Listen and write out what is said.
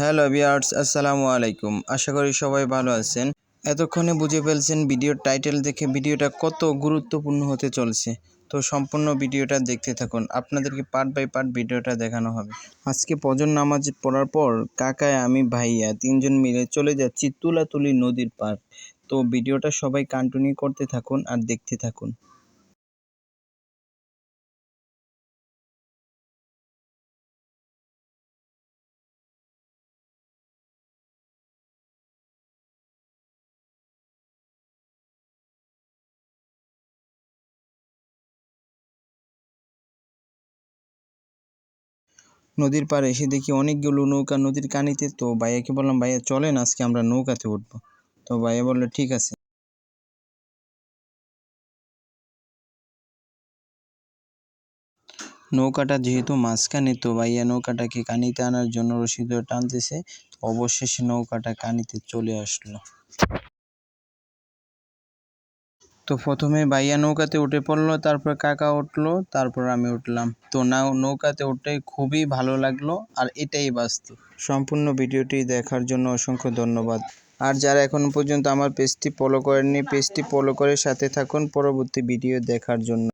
Hello বিয়ার্স আসসালামু আলাইকুম। আশা করি সবাই ভালো আছেন। এতক্ষণে বুঝে ফেলছেন ভিডিওর টাইটেল দেখে ভিডিওটা কত গুরুত্বপূর্ণ হতে চলছে। তো সম্পূর্ণ ভিডিওটা দেখতে থাকুন। আপনাদেরকে পার্ট বাই পার্ট ভিডিওটা দেখানো হবে। আজকে পজন নামাজ পড়ার পর কাকায়, আমি, ভাইয়া তিনজন মিলে চলে যাচ্ছি তুলাতুলি নদীর পার তো ভিডিওটা সবাই কন্টিনিউ করতে থাকুন আর দেখতে থাকুন। নদীর পাড়ে এসে দেখি অনেকগুলো নৌকা নদীর কানিতে। তো ভাইয়াকে বললাম, ভাইয়া, চলেন, আজকে আমরা নৌকাতে উঠবো। তো ভাইয়া বলল, ঠিক আছে। নৌকাটা যেহেতু মাঝখানে, তো ভাইয়া নৌকাটাকে কানিতে আনার জন্য রশিদ টানতেছে। অবশেষে নৌকাটা কানিতে চলে আসলো। তো প্রথমে ভাইয়া নৌকাতে উঠে পড়ল, তারপর কাকা উঠল, তারপর আমি উঠলাম। তো না নৌকাতে উঠে খুবই ভালো লাগল আর এটাই বাস্তব। সম্পূর্ণ ভিডিওটি দেখার জন্য অসংখ্য ধন্যবাদ। আর যারা এখনও পর্যন্ত আমার পেজটি ফলো করেননি, পেজটি ফলো করে সাথে থাকুন, পরবর্তী ভিডিও দেখার জন্য।